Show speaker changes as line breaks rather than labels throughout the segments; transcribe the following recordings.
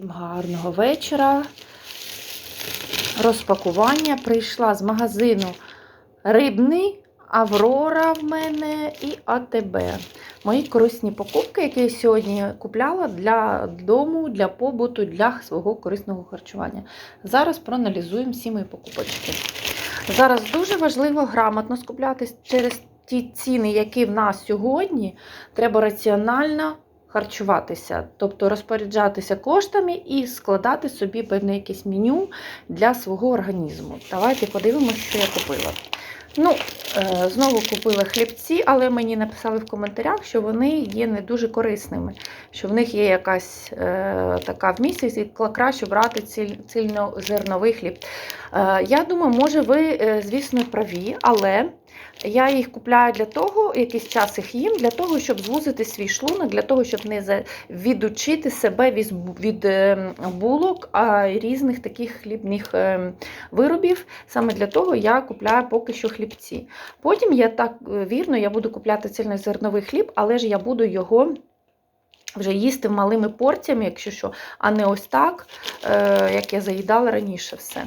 Всім гарного вечора. Розпакування прийшла з магазину Рибний, Аврора в мене і АТБ. Мої корисні покупки, які я сьогодні купляла для дому, для побуту, для свого корисного харчування. Зараз проаналізуємо всі мої покупочки. Зараз дуже важливо грамотно скуплятись через ті ціни, які в нас сьогодні. Треба раціонально харчуватися, тобто розпоряджатися коштами і складати собі певне якесь меню для свого організму. Давайте подивимося, що я купила. Ну, е, знову купила хлібці, але мені написали в коментарях, що вони є не дуже корисними, що в них є якась е, така вмісність, і краще брати ціль, цільнозерновий хліб. Е, я думаю, може, ви, звісно, праві, але я їх купляю для того, якийсь час їх їм, для того, щоб звузити свій шлунок, для того, щоб не відучити себе від, від е, булок різних таких хлібних е, виробів. Саме для того я купляю поки що хлібці. Потім я так е, вірно, я буду купляти цільнозерновий хліб, але ж я буду його. Вже їсти малими порціями, якщо що, а не ось так, е, як я заїдала раніше все.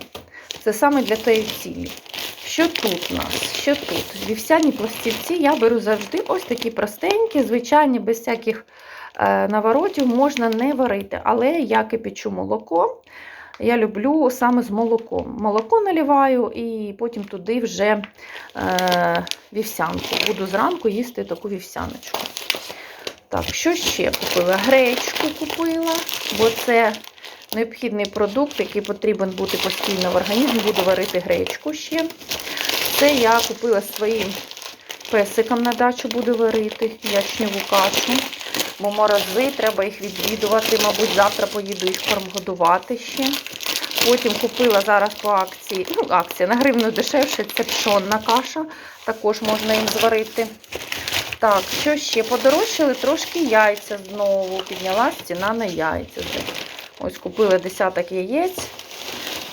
Це саме для тієї цілі. Що тут у нас? Що тут? Вівсяні пластівці я беру завжди ось такі простенькі, звичайні, без всяких е, наворотів можна не варити. Але я кипячу молоко. Я люблю саме з молоком. Молоко наливаю і потім туди вже е, вівсянку. Буду зранку їсти таку вівсяночку. Так, що ще купила? Гречку купила, бо це необхідний продукт, який потрібен бути постійно в організмі. Буду варити гречку ще. Це я купила своїм песикам на дачу, буду варити ячневу кашу. Бо морози, треба їх відвідувати. Мабуть, завтра поїду їх годувати ще. Потім купила зараз по акції, ну, акція на гривну дешевше, це пшонна каша. Також можна їм зварити. Так, що ще? Подорожчали трошки яйця знову. Піднялась ціна на яйця. Ось купила десяток яєць.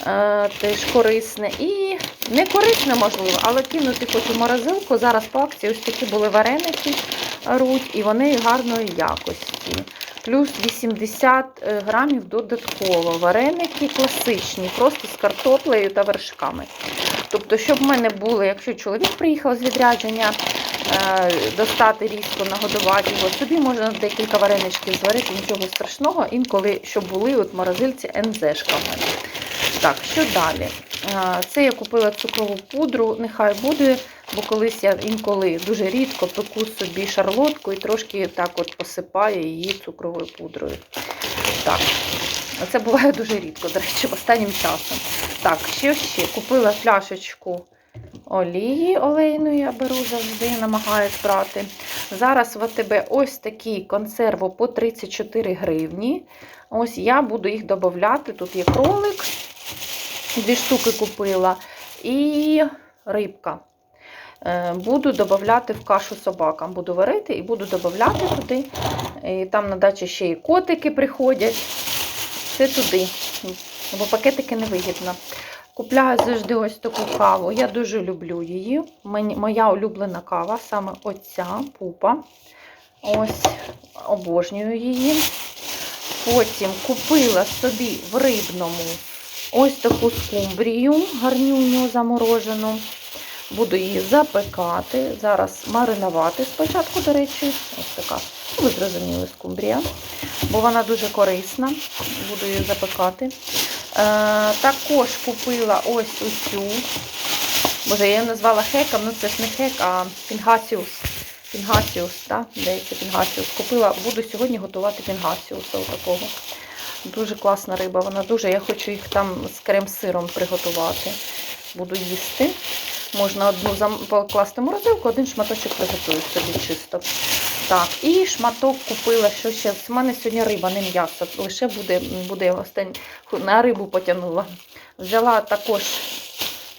Е, теж корисне. І не корисне, можливо, але кинути хочу морозилку. Зараз по акції ось такі були вареники руть, і вони гарної якості. Плюс 80 грамів додатково. Вареники класичні, просто з картоплею та вершками. Тобто, щоб в мене було, якщо чоловік приїхав з відрядження, е, достати різко, нагодувати його, собі можна декілька вареничків зварити, нічого страшного, інколи, щоб були от морозильці НЗшка в. Так, що далі? Е, Це я купила цукрову пудру, нехай буде, бо колись я інколи дуже рідко пеку собі шарлотку і трошки так от посипаю її цукровою пудрою. Так, це буває дуже рідко, до речі, останнім часом. Так, що ще? Купила пляшечку олії олейної, я беру завжди, намагаюсь брати. Зараз в АТБ ось такі консерви по 34 гривні. Ось я буду їх додавати. Тут є кролик, дві штуки купила, і рибка. Е, Буду додавати в кашу собакам. Буду варити і буду додавати туди. І там на дачі ще і котики приходять. Все туди. Бо пакетики не вигідно. Купляю завжди ось таку каву. Я дуже люблю її. Моя улюблена кава, саме оця пупа. Ось, обожнюю її. Потім купила собі в рибному ось таку скумбрію, гарнюню заморожену. Буду її запекати. Зараз маринувати спочатку, до речі, ось така. Ну, Ви зрозуміли, скумбрія. Бо вона дуже корисна. Буду її запекати. Е, також купила ось оцю. Боже, я її назвала хеком, ну це ж не хек, а пінгасіус. Пінгасіус, так? Пінгасіус. Купила, буду сьогодні готувати пінгасіуса такого. Дуже класна риба, вона дуже. Я хочу їх там з крем-сиром приготувати. Буду їсти. Можна одну покласти в морозилку, один шматочок приготую собі чисто. Так, і шматок купила, що ще. У мене сьогодні риба, не м'ясо. Лише буде, буде остань... на рибу потягнула. Взяла також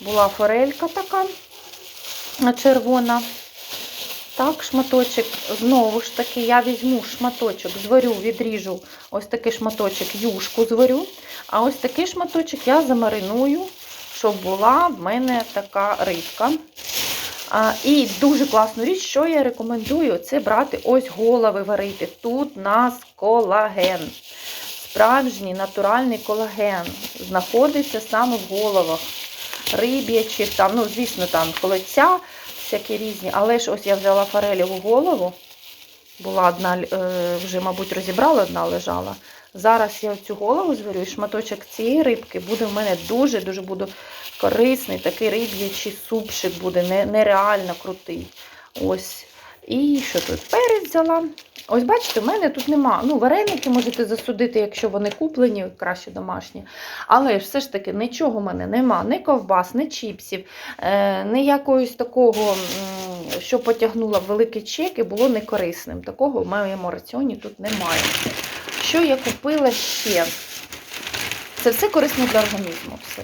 була форелька така червона. Так, шматочок. Знову ж таки, я візьму шматочок, зварю, відріжу ось такий шматочок, юшку зварю. А ось такий шматочок я замариную, щоб була в мене така рибка. І дуже класну річ, що я рекомендую, це брати ось голови варити. Тут у нас колаген. справжній натуральний колаген знаходиться саме в головах риб'ячих, там, ну, звісно, там холодця, всякі різні, але ж ось я взяла форелеву голову. Була одна, е, вже, мабуть, розібрала, одна лежала. Зараз я цю голову зварю, і шматочок цієї рибки буде в мене дуже-дуже корисний, такий риб'ячий супчик буде, нереально крутий. Ось. І що тут? Перець взяла. Ось бачите, в мене тут нема. Ну, вареники можете засудити, якщо вони куплені, краще домашні. Але все ж таки нічого в мене нема, ні ковбас, ні чіпсів, е, ні якогось такого, що потягнуло в великий чек і було некорисним. Такого в моєму раціоні тут немає. Що я купила ще? Це все корисно для організму. Все.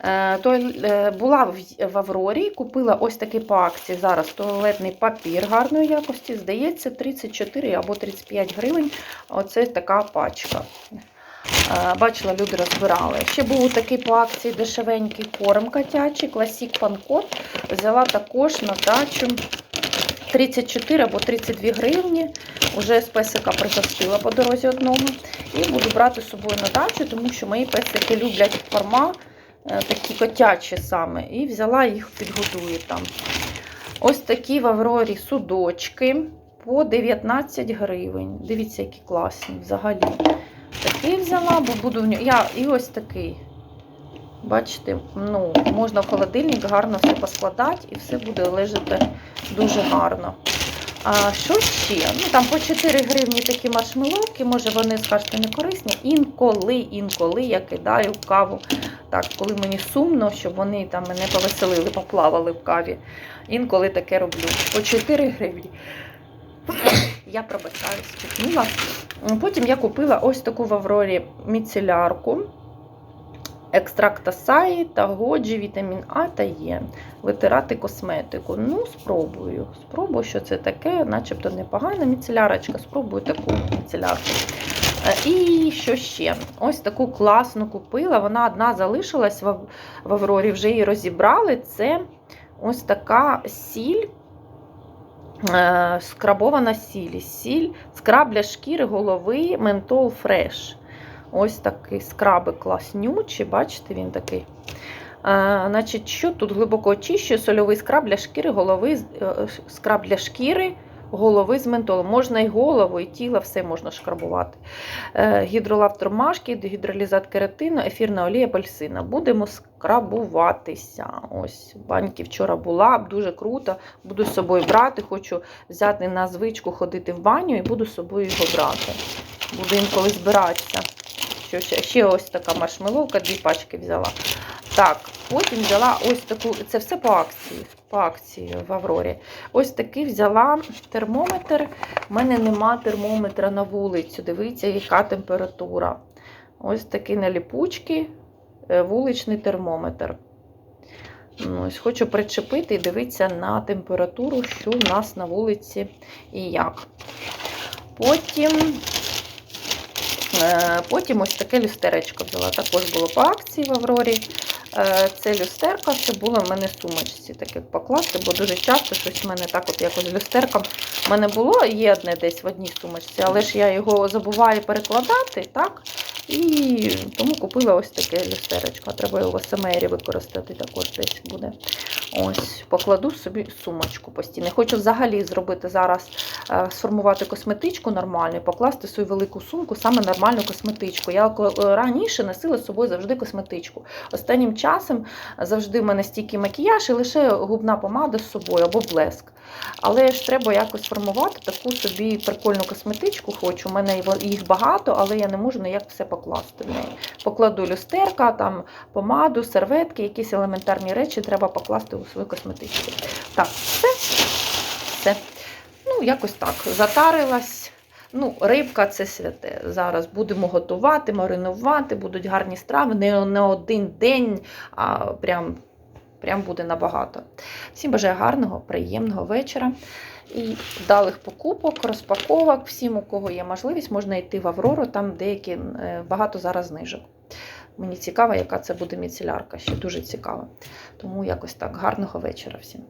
Е, то, е, була в, Аврорі, купила ось такий по акції зараз туалетний папір гарної якості. Здається, 34 або 35 гривень. Оце така пачка. Е, Бачила, люди розбирали. Ще був такий по акції дешевенький корм котячий, класік панкот. Взяла також на дачу 34 або 32 гривні. Уже з песика пригостила по дорозі одному. І буду брати з собою на дачу, тому що мої песики люблять корма, е, такі котячі саме. І взяла їх підгодую там. Ось такі в Аврорі судочки по 19 гривень. Дивіться, які класні взагалі. Такий взяла, бо буду в нього. Я і ось такий. Бачите, ну, можна в холодильник гарно все поскладати і все буде лежати дуже гарно. А що ще? Ну там по 4 гривні такі маршмеловки, може вони скажете не корисні. Інколи, інколи я кидаю каву. Так, коли мені сумно, щоб вони там мене повеселили, поплавали в каві. Інколи таке роблю. По 4 гривні. Я пробачаюсь, чекнула. Потім я купила ось таку в Аврорі міцелярку. Екстракт асаї та годжі, вітамін А та Е. Витирати косметику. Ну, спробую. Спробую, що це таке, начебто непогана міцелярочка. Спробую таку міцелярку. Е, І що ще? Ось таку класну купила. Вона одна залишилась в Аврорі, вже її розібрали. Це ось така сіль. е, Скрабована сіль. Сіль, скраб для шкіри, голови, ментол фреш. Ось такий скраби класнючий, бачите, він такий. А, значить, що тут глибоко очищує сольовий скраб для шкіри, голови, е, скраб для шкіри, голови з ментолом. Можна і голову, і тіло, все можна шкрабувати. Е, гідролав тормашки, гідролізат кератину, ефірна олія апельсина. Будемо скрабуватися. Ось, баньки вчора була, дуже круто. Буду з собою брати. Хочу взяти на звичку ходити в баню і буду з собою його брати. Буду інколи збиратися. Що ще? ось така маршмеловка, дві пачки взяла. Так, потім взяла ось таку, це все по акції, по акції в Аврорі. Ось такий взяла термометр. У мене нема термометра на вулицю. Дивіться, яка температура. Ось такий на ліпучки, е, вуличний термометр. Ну, Ось Хочу причепити і дивитися на температуру, що в нас на вулиці і як. Потім Потім ось таке люстеречко взяла. Також було по акції в Аврорі. Е, Це люстерка, що було в мене сумочці, таке покласти, бо дуже часто щось в мене так от якось люстерка. В мене було, є одне десь в одній сумочці, але ж я його забуваю перекладати, так? І тому купила ось таке люстеречко. Треба його в СМРі використати також десь буде. Ось, покладу собі сумочку постійно. Хочу взагалі зробити зараз, е, сформувати косметичку нормальну, покласти свою велику сумку, саме нормальну косметичку. Я раніше носила з собою завжди косметичку. Останнім часом завжди в мене стійкий макіяж і лише губна помада з собою або блеск. Але ж треба якось формувати таку собі прикольну косметичку. Хочу. У мене їх багато, але я не можу ніяк все покласти в неї. Покладу люстерка, там помаду, серветки, якісь елементарні речі треба покласти у свою косметичку. Так, все. все. Ну, якось так. Затарилась. Ну, рибка це святе. Зараз будемо готувати, маринувати, будуть гарні страви. Не на один день, а прям, прям буде набагато. Всім бажаю гарного, приємного вечора і вдалих покупок, розпаковок. Всім, у кого є можливість, можна йти в Аврору, там деякі е, багато зараз знижок. Мені цікаво, яка це буде міцелярка, ще дуже цікаво. Тому якось так. Гарного вечора всім.